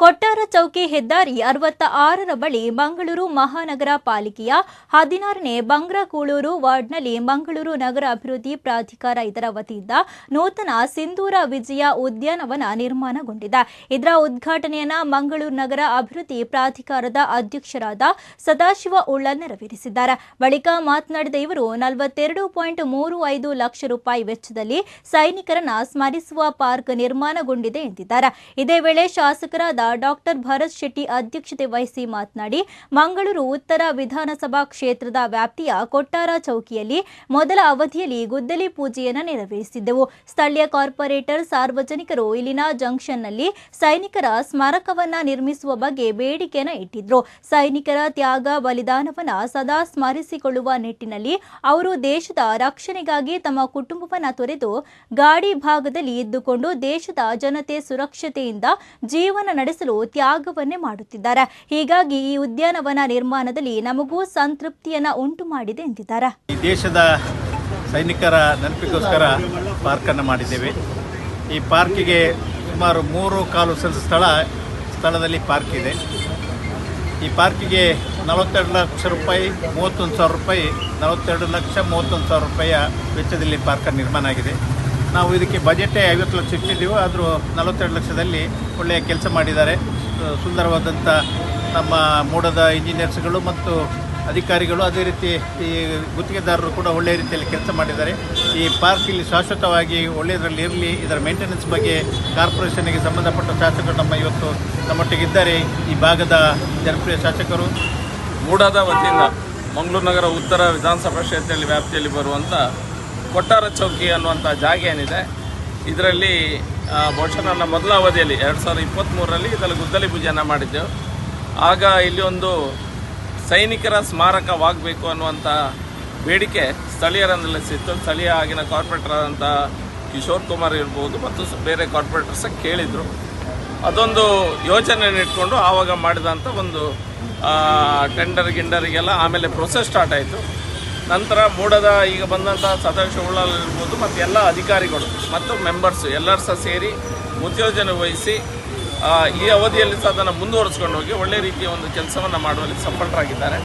ಕೊಟ್ಟಾರ ಚೌಕಿ ಹೆದ್ದಾರಿ ಅರವತ್ತ ಆರರ ಬಳಿ ಮಂಗಳೂರು ಮಹಾನಗರ ಪಾಲಿಕೆಯ ಹದಿನಾರನೇ ಬಂಗ್ರಕೂಳೂರು ವಾರ್ಡ್ನಲ್ಲಿ ಮಂಗಳೂರು ನಗರ ಅಭಿವೃದ್ಧಿ ಪ್ರಾಧಿಕಾರ ಇದರ ವತಿಯಿಂದ ನೂತನ ಸಿಂಧೂರ ವಿಜಯ ಉದ್ಯಾನವನ ನಿರ್ಮಾಣಗೊಂಡಿದೆ. ಇದರ ಉದ್ಘಾಟನೆಯನ್ನ ಮಂಗಳೂರು ನಗರ ಅಭಿವೃದ್ಧಿ ಪ್ರಾಧಿಕಾರದ ಅಧ್ಯಕ್ಷರಾದ ಸದಾಶಿವ ಉಳ್ಳ ನೆರವೇರಿಸಿದ್ದಾರೆ. ಬಳಿಕ ಮಾತನಾಡಿದ ಇವರು, ನಲವತ್ತೆರಡು ಪಾಯಿಂಟ್ ಮೂರು ಐದು ಲಕ್ಷ ರೂಪಾಯಿ ವೆಚ್ಚದಲ್ಲಿ ಸೈನಿಕರನ್ನ ಸ್ಮರಿಸುವ ಪಾರ್ಕ್ ನಿರ್ಮಾಣಗೊಂಡಿದೆ ಎಂದಿದ್ದಾರೆ. ಇದೇ ವೇಳೆ ಶಾಸಕರಾದ ಡಾಕ್ಟರ್ ಭರತ್ ಶೆಟ್ಟಿ ಅಧ್ಯಕ್ಷತೆ ವಹಿಸಿ ಮಾತನಾಡಿ, ಮಂಗಳೂರು ಉತ್ತರ ವಿಧಾನಸಭಾ ಕ್ಷೇತ್ರದ ವ್ಯಾಪ್ತಿಯ ಕೊಟ್ಟಾರ ಚೌಕಿಯಲ್ಲಿ ಮೊದಲ ಅವಧಿಯಲ್ಲಿ ಗುದ್ದಲಿ ಪೂಜೆಯನ್ನು ನೆರವೇರಿಸಿದ್ದೆವು. ಸ್ಥಳೀಯ ಕಾರ್ಪೊರೇಟರ್ ಸಾರ್ವಜನಿಕರು ಇಲ್ಲಿನ ಜಂಕ್ಷನ್ನಲ್ಲಿ ಸೈನಿಕರ ಸ್ಮಾರಕವನ್ನ ನಿರ್ಮಿಸುವ ಬಗ್ಗೆ ಬೇಡಿಕೆಯನ್ನು ಇಟ್ಟಿದ್ರು. ಸೈನಿಕರ ತ್ಯಾಗ ಬಲಿದಾನವನ್ನ ಸದಾ ಸ್ಮರಿಸಿಕೊಳ್ಳುವ ನಿಟ್ಟಿನಲ್ಲಿ ಅವರು ದೇಶದ ರಕ್ಷಣೆಗಾಗಿ ತಮ್ಮ ಕುಟುಂಬವನ್ನ ತೊರೆದು ಗಾಡಿ ಭಾಗದಲ್ಲಿ ಇದ್ದುಕೊಂಡು ದೇಶದ ಜನತೆ ಸುರಕ್ಷತೆಯಿಂದ ಜೀವನ ನಡೆಸಲು ತ್ಯಾಗವನ್ನೇ ಮಾಡುತ್ತಿದ್ದಾರೆ. ಹೀಗಾಗಿ ಈ ಉದ್ಯಾನವನ ನಿರ್ಮಾಣದಲ್ಲಿ ನಮಗೂ ಸಂತೃಪ್ತಿಯನ್ನ ಉಂಟು ಮಾಡಿದೆ ಎಂದಿದ್ದಾರೆ. ದೇಶದ ಸೈನಿಕರ ನೆನಪಿಗೋಸ್ಕರ ಪಾರ್ಕನ್ನು ಮಾಡಿದ್ದೇವೆ. ಈ ಪಾರ್ಕಿಗೆ ಸುಮಾರು ಮೂರು ಕಾಲು ಸ್ಥಳ, ಸ್ಥಳದಲ್ಲಿ ಪಾರ್ಕ್ ಇದೆ. ಈ ಪಾರ್ಕಿಗೆ ನಲವತ್ತೆರಡು ಲಕ್ಷ ರೂಪಾಯಿ, ಮೂವತ್ತೊಂದು ಸಾವಿರ ರೂಪಾಯಿ, ನಲವತ್ತೆರಡು ಲಕ್ಷ ಮೂವತ್ತೊಂದು ಸಾವಿರ ರೂಪಾಯಿಯ ವೆಚ್ಚದಲ್ಲಿ ಪಾರ್ಕ್ ನಿರ್ಮಾಣ ಆಗಿದೆ. ನಾವು ಇದಕ್ಕೆ ಬಜೆಟೇ ಐವತ್ತು ಲಕ್ಷ ಇಟ್ಟಿದ್ದೀವಿ. ಆದರೂ ನಲವತ್ತೆರಡು ಲಕ್ಷದಲ್ಲಿ ಒಳ್ಳೆಯ ಕೆಲಸ ಮಾಡಿದ್ದಾರೆ. ಸುಂದರವಾದಂಥ ನಮ್ಮ ಮೂಡದ ಇಂಜಿನಿಯರ್ಸ್ಗಳು ಮತ್ತು ಅಧಿಕಾರಿಗಳು ಅದೇ ರೀತಿ ಈ ಗುತ್ತಿಗೆದಾರರು ಕೂಡ ಒಳ್ಳೆಯ ರೀತಿಯಲ್ಲಿ ಕೆಲಸ ಮಾಡಿದ್ದಾರೆ. ಈ ಪಾರ್ಕ್ ಇಲ್ಲಿ ಶಾಶ್ವತವಾಗಿ ಒಳ್ಳೆಯದರಲ್ಲಿ ಇರಲಿ, ಇದರ ಮೇಂಟೆನೆನ್ಸ್ ಬಗ್ಗೆ ಕಾರ್ಪೊರೇಷನ್ಗೆ ಸಂಬಂಧಪಟ್ಟ ಶಾಸಕರು ನಮ್ಮ ಇವತ್ತು ನಮ್ಮೊಟ್ಟಿಗಿದ್ದಾರೆ. ಈ ಭಾಗದ ಜನಪ್ರಿಯ ಶಾಸಕರು. ಮೂಡದ ವತಿಯಿಂದ ಮಂಗಳೂರು ನಗರ ಉತ್ತರ ವಿಧಾನಸಭಾ ಕ್ಷೇತ್ರದಲ್ಲಿ ವ್ಯಾಪ್ತಿಯಲ್ಲಿ ಬರುವಂಥ ಕೊಟ್ಟಾರ ಚೌಕಿ ಅನ್ನುವಂಥ ಜಾಗ ಏನಿದೆ, ಇದರಲ್ಲಿ ಬಹುಶಃ ನನ್ನ ಮೊದಲ ಅವಧಿಯಲ್ಲಿ, ಎರಡು ಸಾವಿರದ ಇಪ್ಪತ್ತ್ಮೂರರಲ್ಲಿ ಇದರಲ್ಲಿ ಗುದ್ದಲಿ ಪೂಜೆಯನ್ನು ಮಾಡಿದ್ದೆವು. ಆಗ ಇಲ್ಲಿ ಒಂದು ಸೈನಿಕರ ಸ್ಮಾರಕವಾಗಬೇಕು ಅನ್ನುವಂಥ ಬೇಡಿಕೆ ಸ್ಥಳೀಯರಂದಲ್ಲಿ ಸಿತ್ತು ಸ್ಥಳೀಯ ಆಗಿನ ಕಾರ್ಪೊರೇಟರ್ ಆದಂಥ ಕಿಶೋರ್ ಕುಮಾರ್ ಇರ್ಬೋದು, ಮತ್ತು ಬೇರೆ ಕಾರ್ಪೊರೇಟರ್ಸ ಕೇಳಿದರು. ಅದೊಂದು ಯೋಚನೆಯನ್ನು ಇಟ್ಕೊಂಡು ಆವಾಗ ಮಾಡಿದಂಥ ಒಂದು ಟೆಂಡರ್ ಗಿಂಡರಿಗೆಲ್ಲ ಆಮೇಲೆ ಪ್ರೊಸೆಸ್ ಸ್ಟಾರ್ಟ್ ಆಯಿತು. ನಂತರ ಮೂಡದ ಈಗ ಬಂದಂಥ ಸದಸ್ಯ ಉಳ್ಳಲ್ಲಿರ್ಬೋದು ಮತ್ತು ಎಲ್ಲ ಅಧಿಕಾರಿಗಳು ಮತ್ತು ಮೆಂಬರ್ಸ್ ಎಲ್ಲರೂ ಸಹ ಸೇರಿ ಉದ್ಯೋಜನೆ ವಹಿಸಿ ಈ ಅವಧಿಯಲ್ಲಿ ಸಹ ಅದನ್ನು ಮುಂದುವರಿಸ್ಕೊಂಡು ಹೋಗಿ ಒಳ್ಳೆ ರೀತಿಯ ಒಂದು ಕೆಲಸವನ್ನು ಮಾಡುವಲ್ಲಿ ಸಫಲರಾಗಿದ್ದಾರೆ.